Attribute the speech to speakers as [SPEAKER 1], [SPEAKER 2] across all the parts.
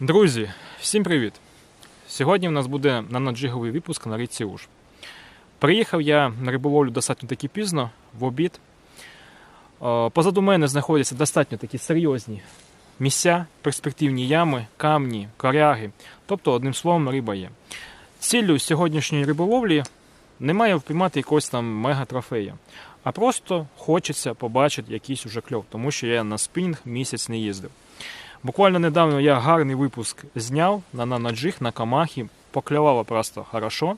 [SPEAKER 1] Друзі, всім привіт! Сьогодні в нас буде наноджиговий випуск на річці Уж. Приїхав я на риболовлю достатньо таки пізно, в обід. Е, Позаду мене знаходяться достатньо такі серйозні місця, перспективні ями, камні, коряги. Тобто, одним словом, риба є. Ціллю сьогоднішньої риболовлі немає впіймати якогось там мега-трофея, а просто хочеться побачити якийсь уже кльов, тому що я на спінінг місяць не їздив. Буквально недавно я гарний випуск зняв на нанаджиг, на камахі, поклювало просто хорошо.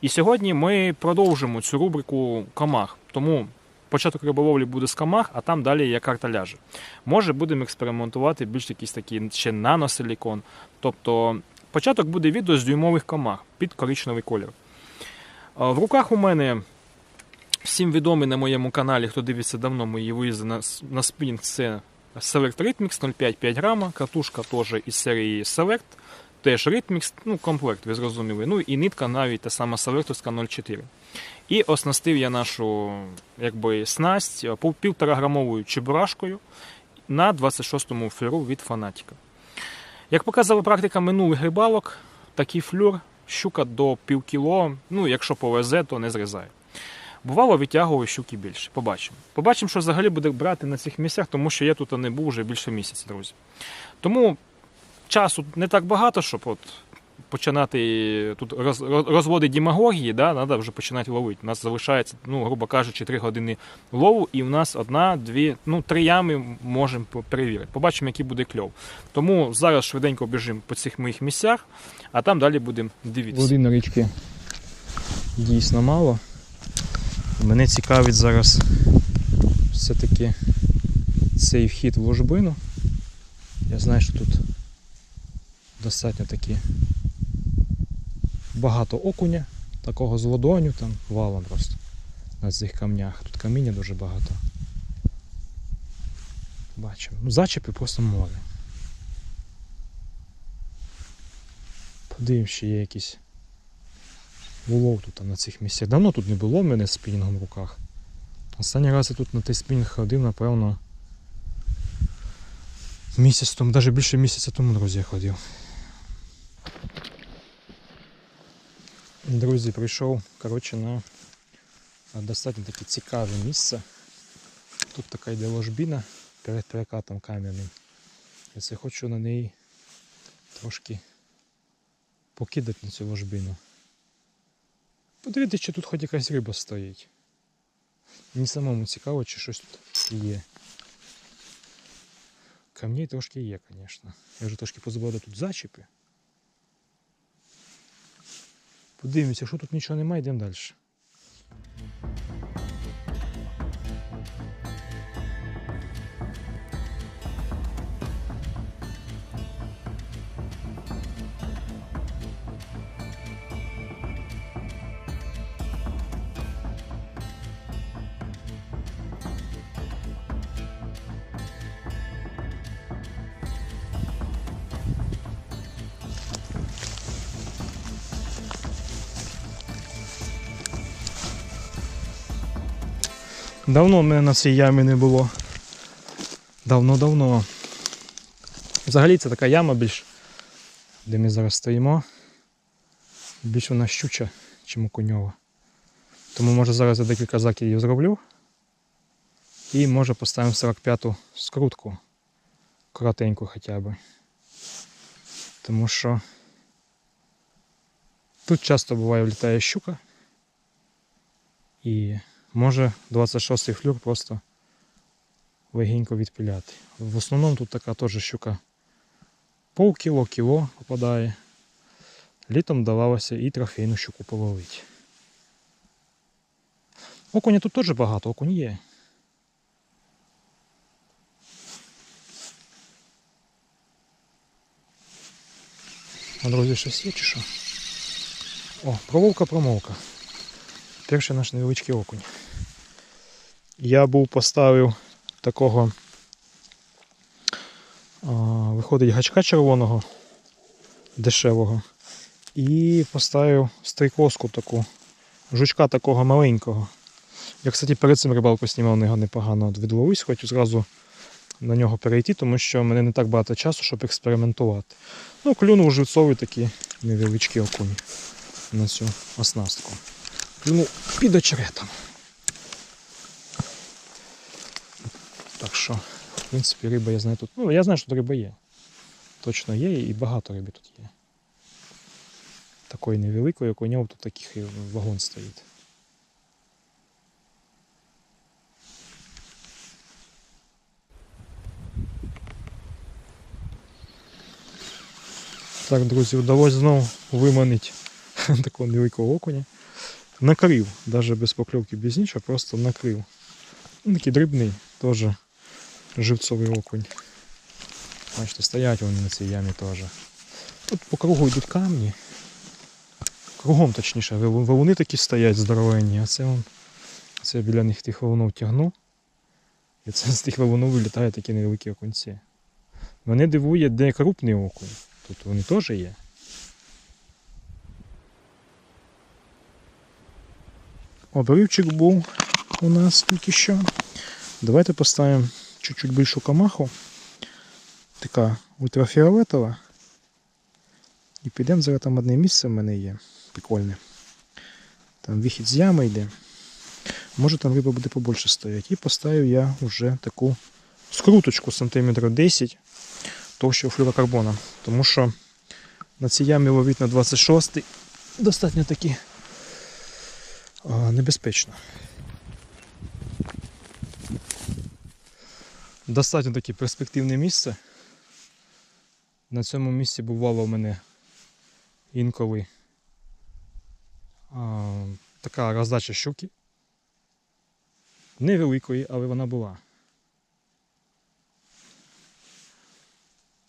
[SPEAKER 1] І сьогодні ми продовжимо цю рубрику камах. Тому початок риболовлі буде з камах, а там далі є карта ляже. Може, будемо експериментувати більш якийсь такий ще наносилікон. Тобто початок буде відео з дюймових камах під коричневий колір. В руках у мене всім відомий на моєму каналі, хто дивиться давно мої виїзди на, на спінінг, це Select Rhythmix 0,5-5 грама, катушка теж із серії Select, теж Rhythmix, ну комплект, ви зрозуміли. Ну і нитка навіть та сама Selectовська 0,4. І оснастив я нашу якби, снасть е, пів- півтораграмовою чебурашкою на 26-му флюру від фанатіка. Як показала практика минулих рибалок, такий флюр, щука до пів кіло, ну якщо повезе, то не зрізає. Бувало, витягував щуки більше. Побачимо. Побачимо, що взагалі буде брати на цих місцях, тому що я тут не був вже більше місяця, друзі. Тому часу не так багато, щоб от починати тут роз, роз- розводити демагогії, да, треба вже починати ловити. У нас залишається, ну, грубо кажучи, 3 години лову, і в нас одна, дві, ну, три ями можемо перевірити. Побачимо, який буде кльов. Тому зараз швиденько біжимо по цих моїх місцях, а там далі будемо дивитися. Води на річці дійсно мало. Мене цікавить зараз все-таки цей вхід в ложбину. Я знаю, що тут достатньо таки багато окуня, такого з ладоню, там валом просто на цих камнях. Тут каміння дуже багато. Бачимо. Ну, зачепи просто море. Подивимось, є якісь улов тут на цих місцях. Давно тут не було в мене спінінгом в руках. Останній раз я тут на той спінінг ходив, напевно, місяць тому, навіть більше місяця тому, друзі, я ходив. Друзі, прийшов коротше, на достатньо таке цікаве місце. Тут така йде ложбіна перед перекатом кам'яним. Я хочу на неї трошки покидати на цю ложбину. Подивіться, чи тут хоч якась риба стоїть. Мені самому цікаво, чи щось тут є. Камней трошки є, звісно. Я вже трошки позабував, тут зачіпи. Подивимося, що тут нічого немає, йдемо далі. Давно в мене на цій ямі не було. Давно-давно. Взагалі це така яма більш, де ми зараз стоїмо. Більш вона щуча, чим окуньова. Тому може зараз я декілька закидів зроблю. І може поставимо 45-ту скрутку. Коротеньку хоча б. Тому що тут часто буває влітає щука. І може 26-й флюр просто легенько відпиляти. В основному тут така теж щука полкіло, кіло кіло попадає. Літом давалося і трофейну щуку половити. Окуня тут теж багато, окунь є. А друзі, щось є чи що? О, промовка, промовка. Перший наш невеличкий окунь. Я був поставив такого, виходить, гачка червоного, дешевого. І поставив стрейкоску таку, жучка такого маленького. Я, кстати, перед цим рибалку знімав на непогано. От Відловився, хоч зразу на нього перейти, тому що в мене не так багато часу, щоб експериментувати. Ну, клюнув живцовий такий невеличкий окунь на цю оснастку. Клюнув під очеретом. Так що, в принципі, риба я знаю тут. Ну, я знаю, що тут риба є. Точно є і багато риби тут є. Такої невеликої, як у нього тут таких і вагон стоїть. Так, друзі, вдалося знову виманити такого невеликого окуня. Накрив, навіть без покльовки, без нічого, просто накрив. Такий дрібний, теж живцовий окунь. Бачите, стоять вони на цій ямі теж. Тут по кругу йдуть камні. Кругом точніше, вал- валуни такі стоять здоровенні, а це он, це я біля них тих валунов тягну. І це з тих валунов вилітає такі невеликі окунці. Мене дивує, де крупний окунь. Тут вони теж є. Обривчик був у нас тільки що. Давайте поставимо чуть-чуть більшу камаху. Така ультрафіолетова. І підемо зараз там одне місце в мене є. Прикольне. Там вихід з ями йде. Може там риба буде побольше стояти. І поставив я вже таку скруточку сантиметрів 10 товщого флюрокарбона. Тому що на цій ямі ловить на 26 достатньо таки небезпечно. Достатньо таке перспективне місце. На цьому місці бувало в мене інколи а, така роздача щуки. Невеликої, але вона була.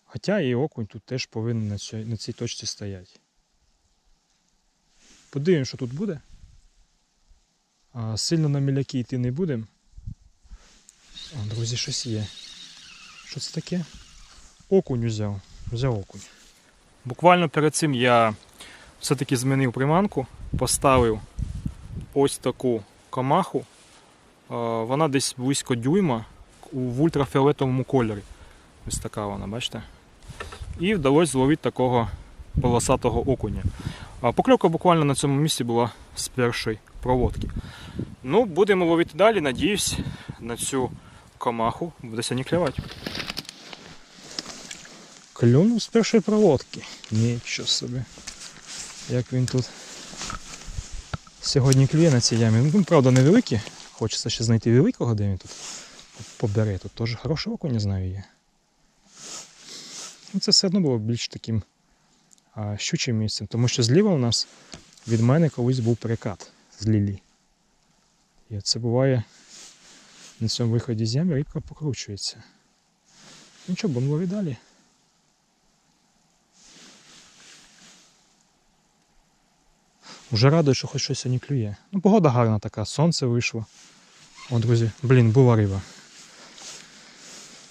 [SPEAKER 1] Хоча і окунь тут теж повинен на цій, на цій точці стояти. Подивимось, що тут буде. А, сильно на міляки йти не будемо. О, друзі, щось є. Що це таке? Окунь взяв. Взяв окунь. Буквально перед цим я все-таки змінив приманку, поставив ось таку камаху. Е, Вона десь близько дюйма в ультрафіолетовому кольорі. Ось така вона, бачите? І вдалося зловити такого полосатого окуня. Покльовка буквально на цьому місці була з першої проводки. Ну, будемо ловити далі, надіюсь, на цю камаху буде сьогодні клювати. Клюнув з першої проводки. Нічого собі. Як він тут сьогодні клює на цій ямі. Ну, правда, невеликі. Хочеться ще знайти великого, де він тут побере. Тут теж хороший окунь, знаю, є. Ну, це все одно було більш таким а, щучим місцем, тому що зліва у нас від мене колись був перекат з лілі. І це буває на цьому виході з ями рибка покручується. Нічого, будемо ловити далі. Уже радий, що хоч щось сьогодні клює. Ну, погода гарна така, сонце вийшло. О, друзі, блін, була риба.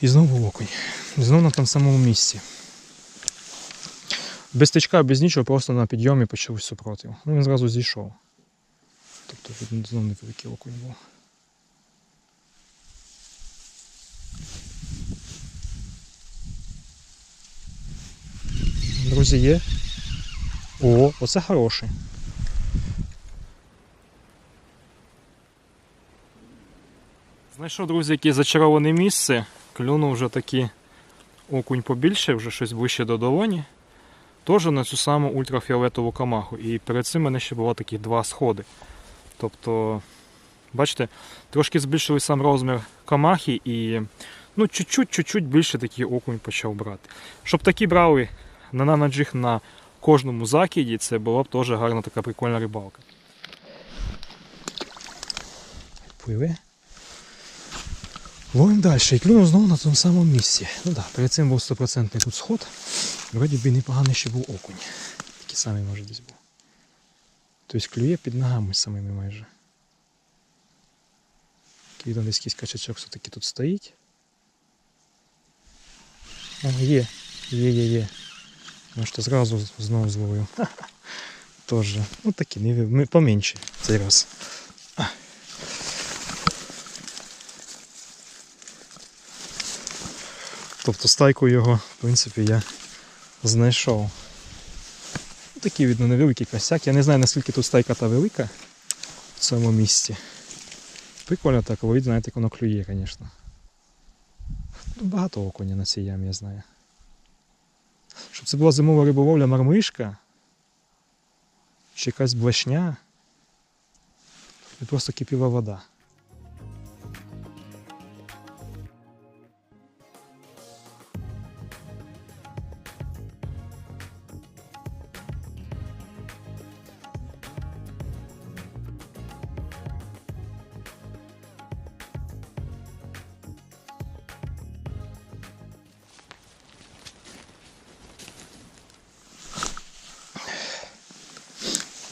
[SPEAKER 1] І знову окунь. І знову на тому самому місці. Без тичка, без нічого, просто на підйомі почав супротив. Ну він зразу зійшов. Тобто знову невеликий окунь був. Друзі, є. О, оце хороший. Знайшов, друзі, яке зачароване місце. Клюнув вже такий окунь побільше, вже щось ближче до долоні. Теж на цю саму ультрафіолетову камаху. І перед цим мене ще було такі два сходи. Тобто, бачите, трошки збільшили сам розмір камахи і ну, чуть-чуть більше такий окунь почав брати. Щоб такі брали на нанаджиг на кожному закиді, це була б теж гарна така прикольна рибалка. Пливе. Ловим далі. І клюнув знову на тому самому місці. Ну да, перед цим був 100% тут сход. Вроді би непоганий ще був окунь. Такий самий може десь був. Тобто клює під ногами самими майже. Десь якийсь качачок все-таки тут стоїть. О, є, є, є, є. Може, зразу знову зловив. Тоже. Ну такі, не поменше цей раз. Тобто стайку його, в принципі, я знайшов. Такий, видно, невеликий косяк. Я не знаю, наскільки тут стайка та велика в цьому місці. Прикольно так, ловить, знаєте, як воно клює, звісно. Багато окуня на цій ямі, я знаю. Щоб це була зимова риболовля мармишка, чи якась блешня. І просто кипіла вода.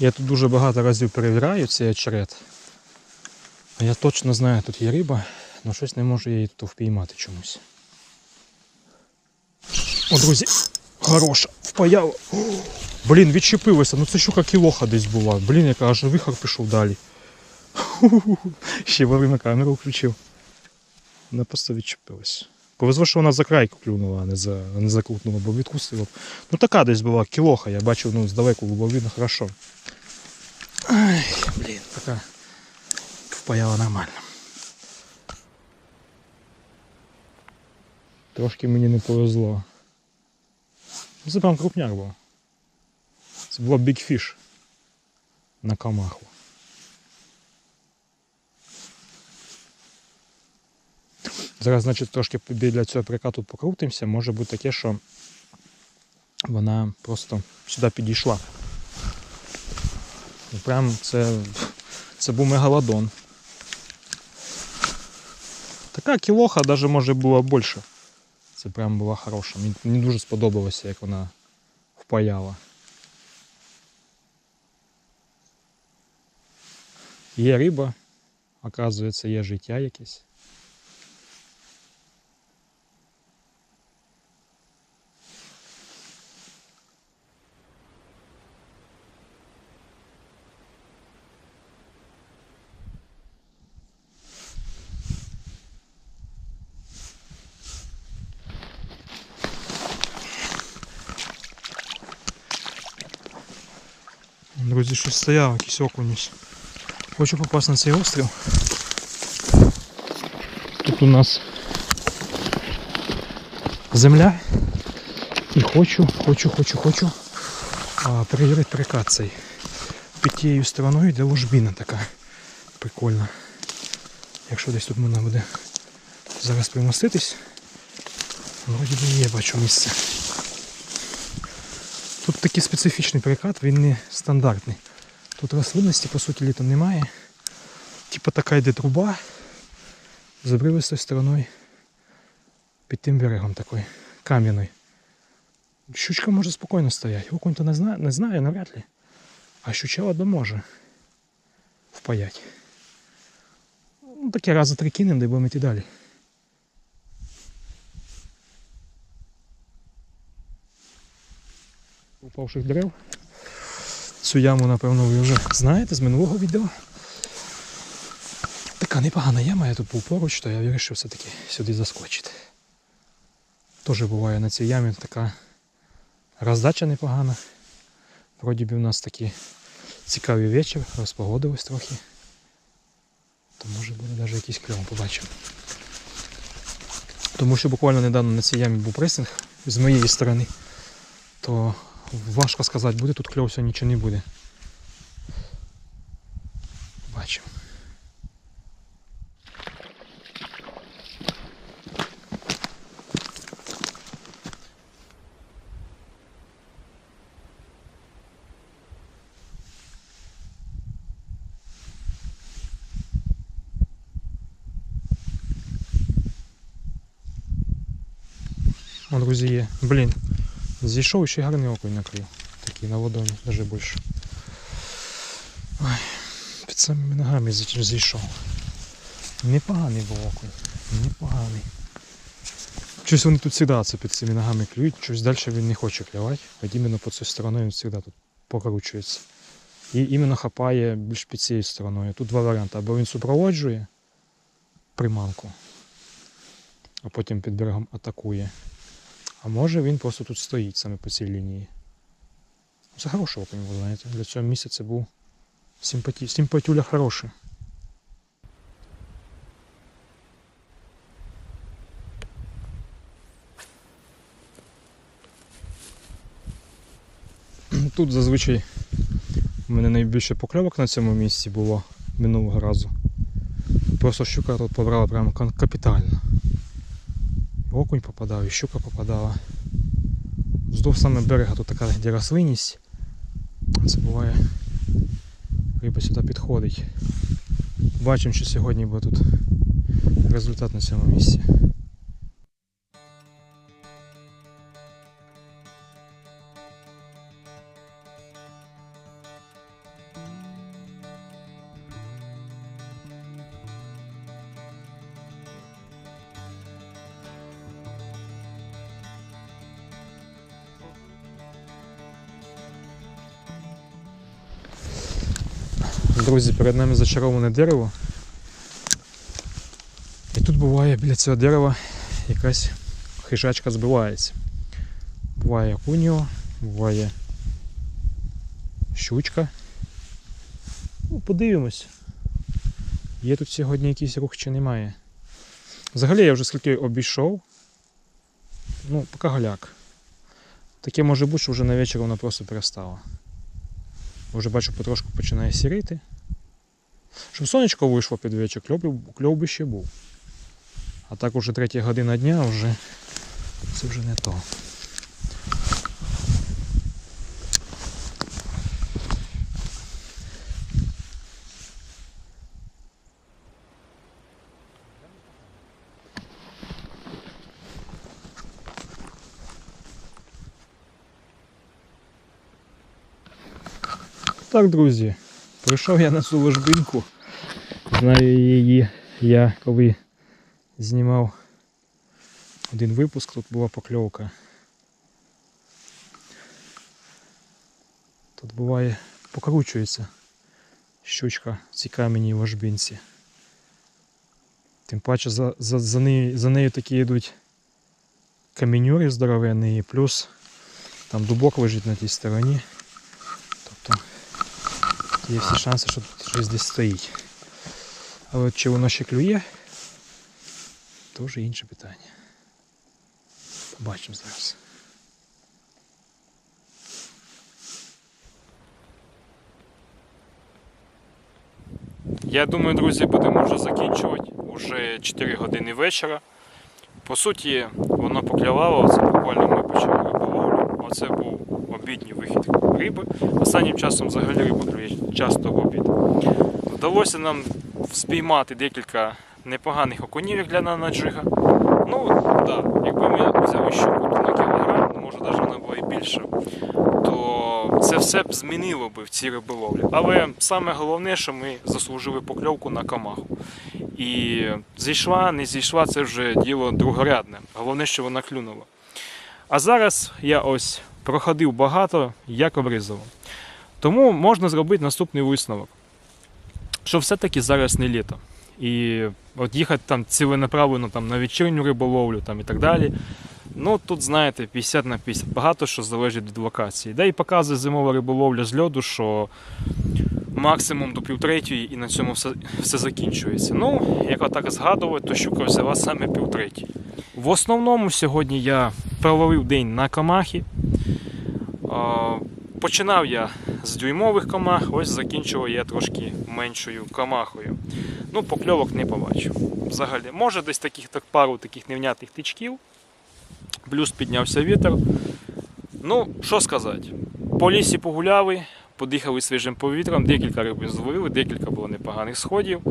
[SPEAKER 1] Я тут дуже багато разів перевіряю цей очерет. А я точно знаю, тут є риба, але щось не можу її тут впіймати чомусь. О, друзі, хороша, впаяла. Блін, відчепилася, ну це щука кілоха десь була. Блін, яка аж вихор пішов далі. Ху-ху-ху. Ще вовремя камеру включив. Вона просто відчепилась. Повезло, що вона за крайку клюнула, а не за, не закрутнула, бо відкусила. Ну така десь була кілоха, я бачив, ну здалеку було видно хорошо. Ай, блін, така впаяла нормально. Трошки мені не повезло. Ну, Це прям крупняк був. Це була Big Fish на камаху. Зараз, значить, трошки біля цього прикату покрутимося. Може бути таке, що вона просто сюди підійшла. Ну, Прям це, це був мегалодон. Така кілоха навіть може була більше. Це прям була хороша. Мені дуже сподобалося, як вона впаяла. Є риба, оказується, є життя якесь. Друзі, щось стояв, якийсь окунь. Хочу попасти на цей острів. Тут у нас земля. І хочу, хочу, хочу, хочу перевірити прикат цей. Під тією стороною йде ложбіна така прикольна. Якщо десь тут можна буде зараз примоститись, вроді є, бачу місце. Тут такий специфічний перекат, він не стандартний. Тут рослинності, по суті, літом немає. Типа така йде труба з обривистою стороною під тим берегом такою кам'яною. Щучка може спокійно стояти. Окунь то не знає, не знає навряд ли. А щучела одно може впаять. Ну, таке раз за три кинемо, де будемо йти далі. Упавших дерев. Цю яму, напевно, ви вже знаєте з минулого відео. Така непогана яма, я тут був поруч, то я вирішив все-таки сюди заскочити. Теж буває на цій ямі така роздача непогана. Вроді би в нас такий цікавий вечір, розпогодилось трохи. То може буде навіть якийсь кльов побачимо. Тому що буквально недавно на цій ямі був пресинг з моєї сторони, то важко сказати, буде тут кльов сьогодні чи не буде. Бачимо. О, друзі, є. Блін, Зійшов ще гарний окунь накрив. Такий на водоні, навіть більше. Ой, під самими ногами зі- зійшов. Непоганий був окунь. Непоганий. Щось вони тут завжди це під цими ногами клюють, щось далі він не хоче клювати. От іменно по цій стороною він завжди тут покручується. І іменно хапає більш під цією стороною. Тут два варіанти. Або він супроводжує приманку, а потім під берегом атакує. А може він просто тут стоїть саме по цій лінії. Це хороший окунь, ви знаєте. Для цього місця це був симпаті... симпатюля хороший. Тут зазвичай у мене найбільше покльовок на цьому місці було минулого разу. Просто щука тут побрала прямо капітально. Окунь попадав, і щука попадала. Вздовж саме берега тут така де рослинність. Це буває. Риба сюди підходить. Бачимо, що сьогодні буде тут результат на цьому місці. Друзі, перед нами зачароване дерево. І тут буває біля цього дерева якась хижачка збивається. Буває куніо, буває щучка. Ну, подивимось. Є тут сьогодні якийсь рух чи немає. Взагалі я вже скільки обійшов. Ну, поки голяк. Таке може бути, що вже на вечір вона просто перестала. Вже бачу, потрошку починає сірити. Щоб сонечко вийшло під вечір, кльов, би- ще був. А так уже третя година дня вже це вже не то. Так, друзі, прийшов я на цю ложбинку. Знаю її я коли знімав один випуск, тут була покльовка. Тут буває покручується щучка в цій кам'яній ложбинці. Тим паче за, за, за, нею, за нею такі йдуть камінюри здоровенні, плюс там дубок лежить на тій стороні. Є всі шанси, що тут щось десь стоїть. Але чи воно ще клює, вже інше питання. Побачимо зараз. Я думаю, друзі, будемо вже закінчувати. Уже 4 години вечора. По суті, воно поклявало, це буквально ми почали риболовлю. Оце був обідній вихід риби. Останнім часом взагалі риба клює часто в обід. Вдалося нам спіймати декілька непоганих окунів для нанаджига. Ну, так, да, якби ми взяли щуку на кілограм, може навіть вона була і більша, то це все б змінило би в цій риболовлі. Але саме головне, що ми заслужили покльовку на камаху. І зійшла, не зійшла, це вже діло другорядне. Головне, що вона клюнула. А зараз я ось проходив багато, як обрізало. Тому можна зробити наступний висновок. Що все-таки зараз не літо. І от їхати там ціленаправлено там, на вечірню риболовлю там, і так далі. Ну тут, знаєте, 50 на 50. Багато що залежить від локації. Да і показує зимова риболовля з льоду, що максимум до півтретьої і на цьому все, все закінчується. Ну, як отак згадувати, то щука взяла саме півтретій. В основному сьогодні я провалив день на камахі. Починав я з дюймових камах, ось закінчував я трошки меншою камахою. Ну, покльовок не побачив. Взагалі, може десь таких так пару таких невнятних тичків. Плюс піднявся вітер. Ну, що сказати, по лісі погуляли, подихали свіжим повітрям, декілька риби зловили, декілька було непоганих сходів.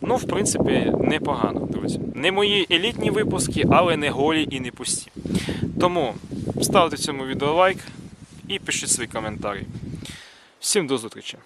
[SPEAKER 1] Ну, в принципі, непогано, друзі. Не мої елітні випуски, але не голі і не пусті. Тому ставте цьому відео лайк і пишіть свої коментарі. Всім до зустрічі!